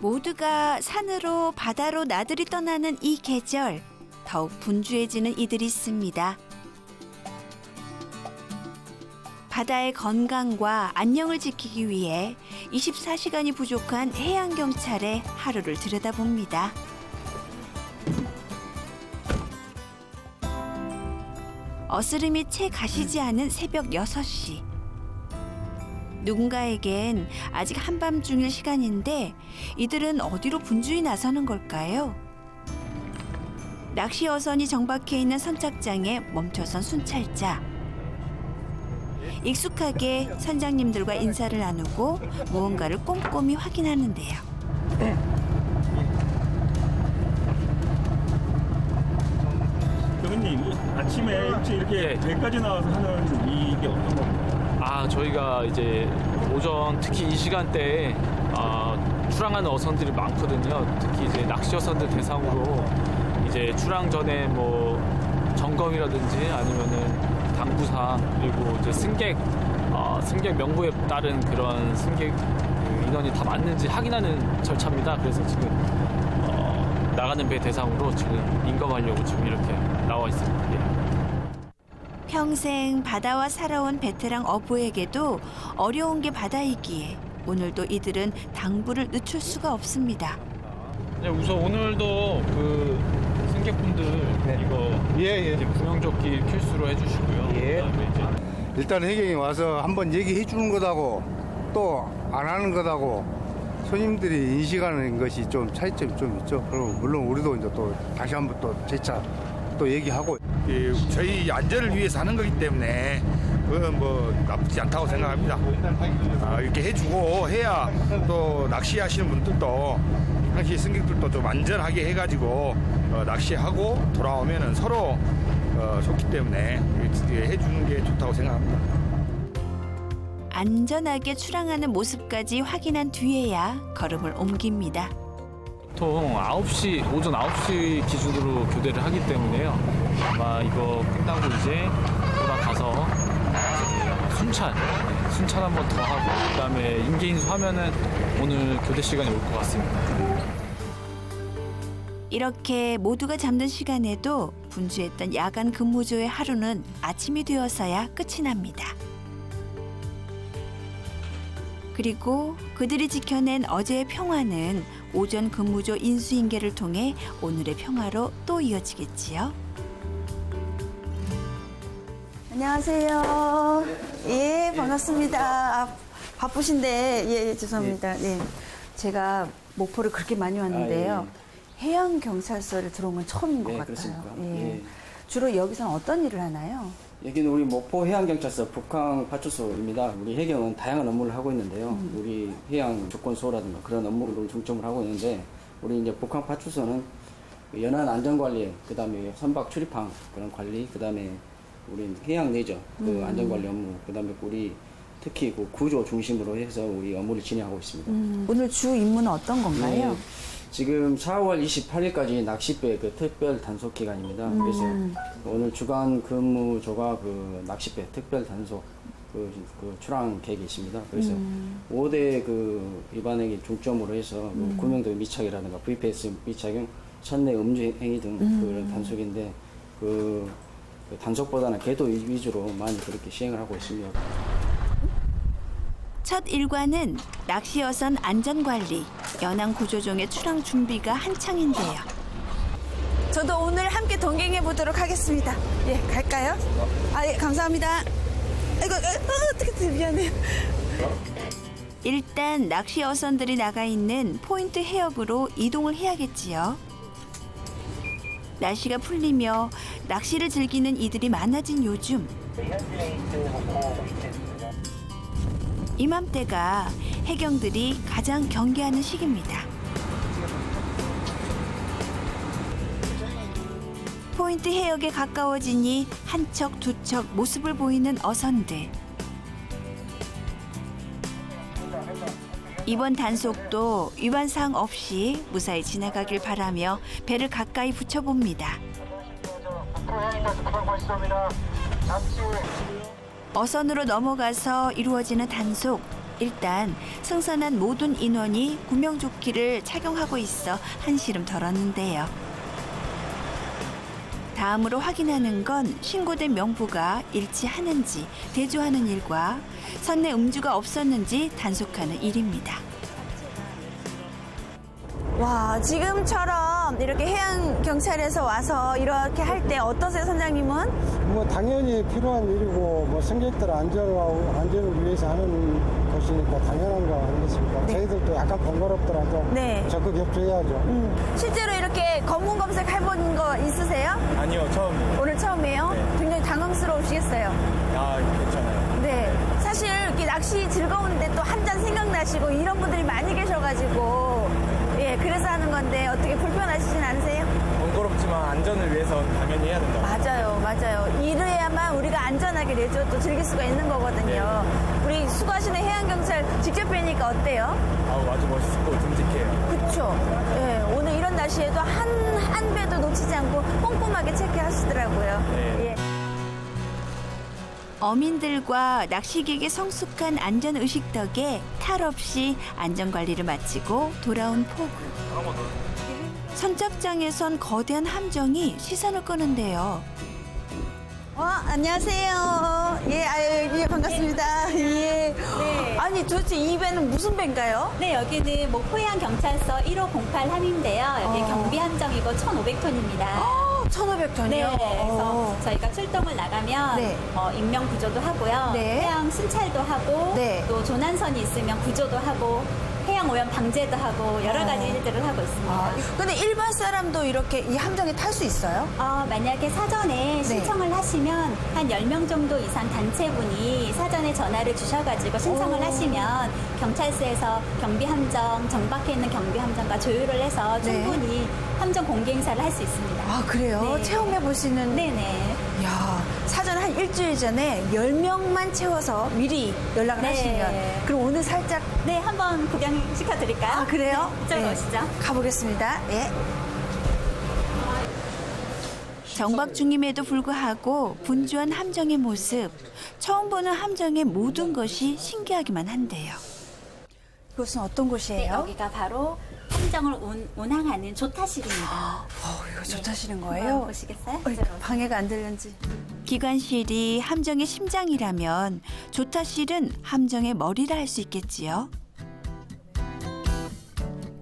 모두가 산으로 바다로 나들이 떠나는 이 계절 더욱 분주해지는 이들이 있습니다. 바다의 건강과 안녕을 지키기 위해 24시간이 부족한 해양 경찰의 하루를 들여다봅니다. 어스름이 채 가시지 않은 새벽 6시. 누군가에겐 아직 한밤 중일 시간인데 이들은 어디로 분주히 나서는 걸까요? 낚시 어선이 정박해 있는 선착장에 멈춰선 순찰자. 익숙하게 선장님들과 인사를 나누고 무언가를 꼼꼼히 확인하는데요. 교수님 아침에 일찍 이렇게 네. 배까지 나와서 하는 이게 어떤 겁니까? 아 저희가 이제 오전 특히 이 시간대에 아, 출항하는 어선들이 많거든요. 특히 이제 낚시 어선들 대상으로 이제 출항 전에 뭐 점검이라든지 아니면은 당부사항 그리고 이제 승객 어, 승객 명부에 따른 그런 승객 그 인원이 다 맞는지 확인하는 절차입니다. 그래서 지금 어, 나가는 배 대상으로 지금 인검하려고 지금 이렇게 나와 있습니다. 예. 평생 바다와 살아온 베테랑 어부에게도 어려운 게 바다이기에 오늘도 이들은 당부를 늦출 수가 없습니다. 네, 우선 오늘도 그 승객분들 이거 예, 예. 이제 구명조끼 필수로 해주시고요. 예. 그다음에 이제 일단 해경이 와서 한번 얘기해 주는 것하고 또 안 하는 것하고 손님들이 인식하는 것이 좀 차이점이 좀 있죠. 그리고 물론 우리도 이제 또 다시 한번 또 재차 또 얘기하고 예, 저희 안전을 위해서 하는 거기 때문에 그건 뭐 나쁘지 않다고 생각합니다. 아, 이렇게 해주고 해야 또 낚시하시는 분들도 당시 승객들도 좀 안전하게 해가지고 어, 낚시하고 돌아오면은 서로 어, 좋기 때문에 해주는 게 좋다고 생각합니다. 안전하게 출항하는 모습까지 확인한 뒤에야 걸음을 옮깁니다. 보통 9시, 오전 9시 기준으로 교대를 하기 때문에요. 아마 이거 끝나고 이제 돌아가서 순찰, 네, 순찰 한 번 더 하고 그 다음에 인계인수 하면은 오늘 교대 시간이 올 것 같습니다. 이렇게 모두가 잠든 시간에도 분주했던 야간 근무조의 하루는 아침이 되어서야 끝이 납니다. 그리고 그들이 지켜낸 어제의 평화는 오전 근무조 인수인계를 통해 오늘의 평화로 또 이어지겠지요. 안녕하세요. 예, 반갑습니다. 아, 바쁘신데, 예, 예, 죄송합니다. 네. 제가 목포를 그렇게 많이 왔는데요. 해양 경찰서를 들어온 건 처음인 것 네, 같아요. 그렇습니까? 예. 예. 주로 여기서는 어떤 일을 하나요? 여기는 우리 목포 해양경찰서 북항 파출소입니다. 우리 해경은 다양한 업무를 하고 있는데요. 음. 우리 해양 조건소라든가 그런 업무를 중점을 하고 있는데 우리 이제 북항 파출소는 연안 안전관리, 그 다음에 선박 출입항 그런 관리, 그 다음에 우리 해양 내저 그 음. 안전관리 업무, 그 다음에 우리 특히 그 구조 중심으로 해서 우리 업무를 진행하고 있습니다. 음, 오늘 주 임무는 어떤 건가요? 네, 지금 4월 28일까지 낚싯배 그 특별 단속 기간입니다. 그래서 오늘 주간 근무 조가 그 낚싯배 특별 단속 그, 그 출항 계획이 있습니다. 그래서 5대 그 위반행위 중점으로 해서 그 구명등 미착이라든가 VPS 미착용, 선내 음주 행위 등 그런 단속인데 그, 그 단속보다는 위- 위주로 많이 그렇게 시행을 하고 있습니다. 첫 일과는 낚시어선 안전관리, 연안 구조종의 출항 준비가 한창인데요. 저도 오늘 함께 동행해 보도록 하겠습니다. 예, 갈까요? 아, 예, 감사합니다. 아이고, 아, 어떻게 미안해요. 일단 낚시 어선들이 나가 있는 포인트 해역으로 이동을 해야겠지요. 날씨가 풀리며 낚시를 즐기는 이들이 많아진 요즘. 이맘때가 해경들이 가장 경계하는 시기입니다. 포인트 해역에 가까워지니 한 척 두 척 모습을 보이는 어선들. 이번 단속도 위반 사항 없이 무사히 지나가길 바라며 배를 가까이 붙여봅니다. 어선으로 넘어가서 이루어지는 단속. 일단 승선한 모든 인원이 구명조끼를 착용하고 있어 한시름 덜었는데요. 다음으로 확인하는 건 신고된 명부가 일치하는지 대조하는 일과 선내 음주가 없었는지 단속하는 일입니다. 와, 지금처럼 이렇게 해양 경찰에서 와서 이렇게 할 때 어떠세요, 선장님은? 뭐 당연히 필요한 일이고 뭐 승객들 안전을 안전을 위해서 하는 것이니까 당연한 거 아니겠습니까? 저희들도 약간 번거롭더라도 네. 적극 협조해야죠. 음, 실제로 이렇게 검문 검색 해본 거 있으세요? 아니요, 처음. 오늘 처음이에요? 굉장히 당황스러우시겠어요. 아, 괜찮아요. 네. 사실 이렇게 낚시 즐거운데 또 한 잔 생각나시고 이런 분들이 많이 계셔가지고 예, 그래서 하는 건데 어떻게 불편하시진 않으세요? 번거롭지만 안전을 위해서 당연히 해야 된다. 맞아요, 맞아요. 이래야만 우리가 안전하게 레저도 즐길 수가 있는 거거든요. 우리 수고하시는 해양경찰 직접 뵈니까 어때요? 아우, 아주 멋있고 듬직해요. 그쵸? 예, 오늘 이런 날씨에도 한, 한 배도 놓치지 않고 꼼꼼하게 체크하시더라고요. 네. 예. 어민들과 낚시객의 성숙한 안전 의식 덕에 탈 없이 안전 관리를 마치고 돌아온 포구. 선착장에선 거대한 함정이 시선을 끄는데요. 어, 안녕하세요. 예, 아유, 예, 반갑습니다. 예. 아니, 도대체 이 배는 무슨 배인가요? 네, 여기는 목포해양 경찰서 1508 함인데요. 여기 어. 경비 함정이고 1,500톤입니다. 1,500톤이요? 네, 그래서 저희가 출동을 나가면 네. 어, 인명 구조도 하고요. 네. 해양 순찰도 하고 네. 또 조난선이 있으면 구조도 하고 해양 오염 방제도 하고 여러 가지 일들을 하고 있습니다. 아, 근데 일반 사람도 이렇게 이 함정에 탈 수 있어요? 어, 만약에 사전에 신청을 하시면 한 10명 정도 이상 단체분이 사전에 전화를 주셔가지고 신청을 오. 하시면 경찰서에서 경비함정, 정박해 있는 경비함정과 조율을 해서 네. 충분히 함정 공개 행사를 할 수 있습니다. 아, 그래요? 네. 체험해 보시는. 네네. 야 사전 한 일주일 전에 10명만 채워서 미리 연락을 네. 하시면. 그럼 오늘 살짝. 네, 한번 구경시켜 드릴까요? 아, 그래요? 네, 이쪽으로 오시죠. 가보겠습니다. 예. 정박 중임에도 불구하고 분주한 함정의 모습. 처음 보는 함정의 모든 것이 신기하기만 한데요. 이곳은 어떤 네, 곳이에요? 여기가 바로 함정을 운, 운항하는 조타실입니다. 어, 이거 좋다시는 한번 거예요? 보시겠어요? 어이, 이쪽으로 방해가 안 되는지. 기관실이 함정의 심장이라면 조타실은 함정의 머리라 할 수 있겠지요.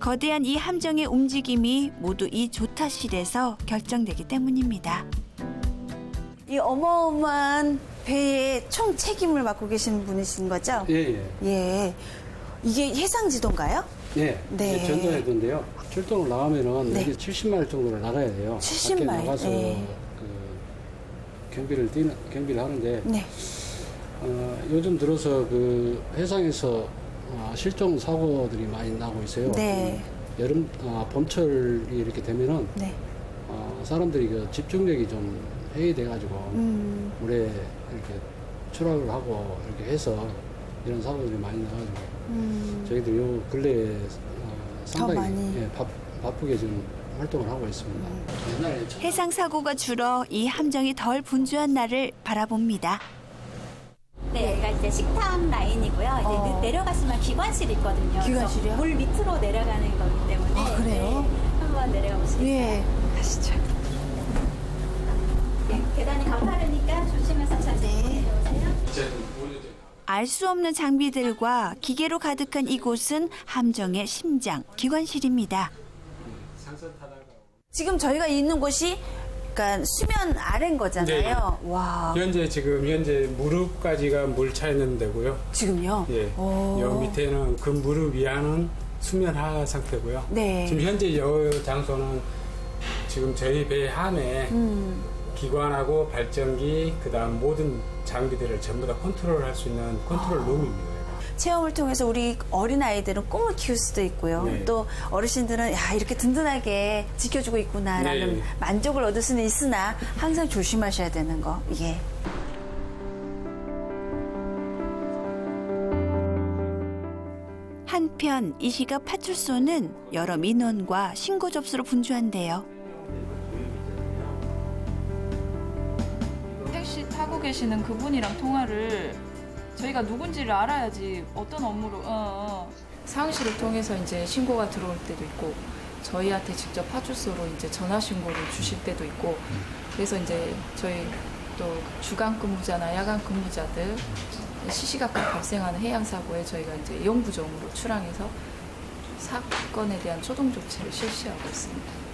거대한 이 함정의 움직임이 모두 이 조타실에서 결정되기 때문입니다. 이 어마어마한 배의 총 책임을 맡고 계신 분이신 거죠? 예, 예. 예. 이게 해상 지도인가요? 예. 네. 이제 전도해도인데요. 출동을 나가면은 네. 여기 70마일 정도를 나가야 돼요. 70 밖에 마일, 나가서 네. 그 경비를 뛰는 경비를 하는데 네. 어, 요즘 들어서 그 해상에서 어, 실종 사고들이 많이 나고 있어요. 네. 여름 아, 봄철이 이렇게 되면은 네. 어, 사람들이 그 집중력이 좀 해이돼 가지고 음. 물에 이렇게 추락을 하고 이렇게 해서 이런 사고들이 많이 나가지고 음. 저희들 요 근래 에 어, 상당히. 예, 바, 바쁘게 지금 활동을 하고 있습니다. 옛날에 참- 해상 사고가 줄어 이 함정이 덜 분주한 날을 바라봅니다. 네, 여기가 이제 식탐 라인이고요. 이제 어. 내- 내려가시면 기관실이 있거든요. 그래서 기관실이요? 물 밑으로 내려가는 거기 때문에. 아, 그래요? 네, 한번 내려가 보시겠어요? 예. 가시죠. 네, 계단이 가파르니까 조심해서 천천히 네. 내려오세요. 알 수 없는 장비들과 기계로 가득한 이곳은 함정의 심장, 기관실입니다. 지금 저희가 있는 곳이 그러니까 수면 아래인 거잖아요. 와. 현재 지금 현재 무릎까지가 물 차 있는 데고요. 지금요? 예. 오. 여 밑에는 그 무릎 위안은 수면 하 상태고요. 네. 지금 현재 여 장소는 지금 저희 배 안에 음. 기관하고 발전기 그다음 모든 장비들을 전부 다 컨트롤할 수 있는 컨트롤 아. 룸입니다. 체험을 통해서 우리 어린 아이들은 꿈을 키울 수도 있고요. 네. 또 어르신들은 야 이렇게 든든하게 지켜주고 있구나라는 네. 만족을 얻을 수는 있으나 항상 조심하셔야 되는 거. 예. 한편 이 시각 파출소는 여러 민원과 신고 접수로 분주한데요. 택시 타고 계시는 그분이랑 통화를 저희가 누군지를 알아야지 어떤 업무로 어, 어. 상시를 통해서 이제 신고가 들어올 때도 있고 저희한테 직접 파출소로 이제 전화 신고를 주실 때도 있고 그래서 이제 저희 또 주간 근무자나 야간 근무자들 시시각각 발생하는 해양 사고에 저희가 이제 영부정으로 출항해서 사건에 대한 초동 조치를 실시하고 있습니다.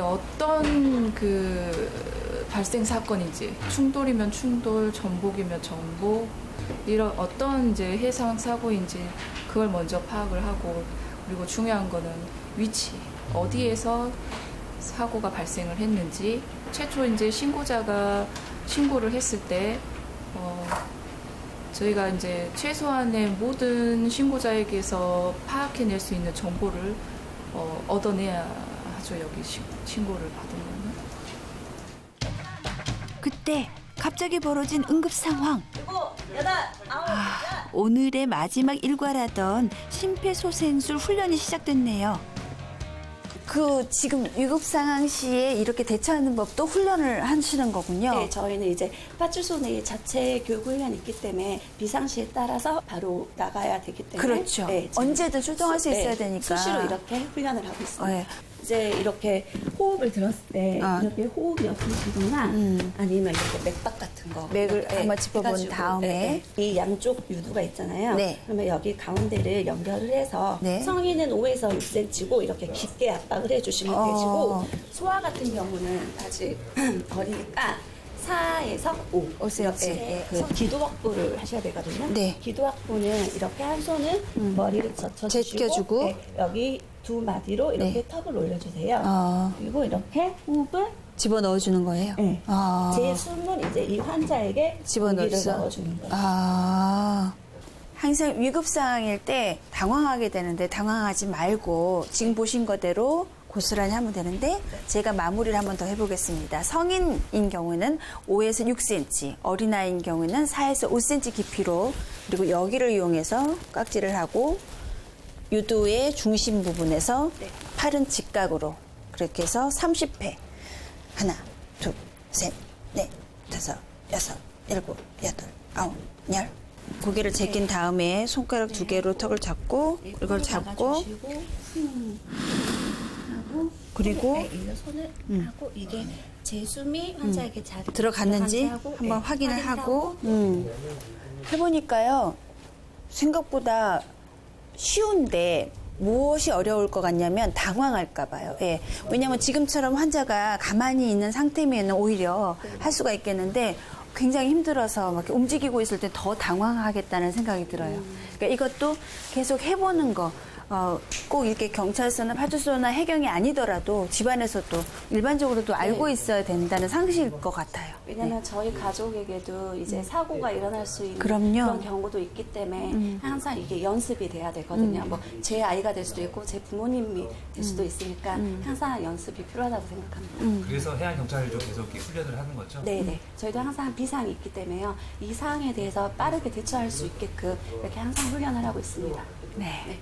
어떤 그 발생 사건인지 충돌이면 충돌, 전복이면 전복 이런 어떤 이제 해상 사고인지 그걸 먼저 파악을 하고 그리고 중요한 거는 위치 어디에서 사고가 발생을 했는지 최초 이제 신고자가 신고를 했을 때 어, 저희가 이제 최소한의 모든 신고자에게서 파악해낼 수 있는 정보를 어, 얻어내야 하죠 여기 신- 신고를 받으면. 그때 갑자기 벌어진 응급 상황. 아, 오늘의 마지막 일과라던 심폐소생술 훈련이 시작됐네요. 그 지금 위급 상황 시에 이렇게 대처하는 법도 훈련을 하시는 거군요. 네, 저희는 이제 파출소 내 자체 교육 훈련이 있기 때문에 비상시에 따라서 바로 나가야 되기 때문에 그렇죠. 네, 지금 언제든 출동할 수 수- 있어야 네, 되니까. 수시로 이렇게 훈련을 하고 있습니다. 네. 이제 이렇게 호흡을 들었을 때 아. 이렇게 호흡이 없으시거나 음. 아니면 이렇게 맥박 같은 거 맥을 이렇게 한번 짚어본 해가지고, 다음에. 네, 네. 이 양쪽 유두가 있잖아요. 네. 그러면 여기 가운데를 연결을 해서 네. 성인은 5에서 6cm고 이렇게 깊게 압박을 해주시면 어. 되시고 소아 같은 경우는 아직 어리니까 4에서 5. 5cm. 이렇게 네. 그 기도 확보를 하셔야 되거든요. 네. 기도 확보는 이렇게 한 손은 머리를 젖혀주시고 제껴주고. 네, 여기 두 마디로 이렇게 네. 턱을 올려주세요. 어, 그리고 이렇게 호흡을 집어 넣어주는 거예요. 네. 아. 제 숨은 이제 이 환자에게. 공기를 넣어주는 거예요. 아. 항상 위급 상황일 때 당황하게 되는데 당황하지 말고 지금 보신 거대로 고스란히 하면 되는데 제가 마무리를 한번 더 해보겠습니다. 성인인 경우는 5에서 6cm, 어린아이인 경우는 4에서 5cm 깊이로 그리고 여기를 이용해서 깍지를 하고 유두의 중심 부분에서 팔은 직각으로 그렇게 해서 30회. 하나, 둘, 셋, 넷, 다섯, 여섯, 일곱, 여덟, 아홉, 열. 고개를 제낀 다음에 손가락 두 개로 턱을 잡고 이걸 잡고 그리고 네, 이 손을 음. 하고 이게 제 숨이 환자에게 잘 들어갔는지 들어간지 하고, 한번 네, 확인을 확인을 하고. 음. 해보니까요 생각보다 쉬운데 무엇이 어려울 것 같냐면 당황할까 봐요. 예. 왜냐하면 지금처럼 환자가 가만히 있는 상태면 오히려 할 수가 있겠는데 굉장히 힘들어서 막 움직이고 있을 때 더 당황하겠다는 생각이 들어요. 그러니까 이것도 계속 해보는 거. 어, 꼭 이렇게 경찰서나 파출소나 해경이 아니더라도 집안에서도 일반적으로도 알고 있어야 된다는 상식일 것 같아요. 왜냐면 저희 가족에게도 이제 사고가 일어날 수 있는 그럼요. 그런 경우도 있기 때문에 음. 항상 이게 연습이 돼야 되거든요. 음. 뭐제 아이가 될 수도 있고 제 부모님이 될 수도 음. 있으니까 음. 항상 연습이 필요하다고 생각합니다. 그래서 해양 경찰도 계속 이렇게 훈련을 하는 거죠? 네네. 저희도 항상 비상이 있기 때문에요. 이 사항에 대해서 빠르게 대처할 수 있게끔 이렇게 항상 훈련을 하고 있습니다. 네.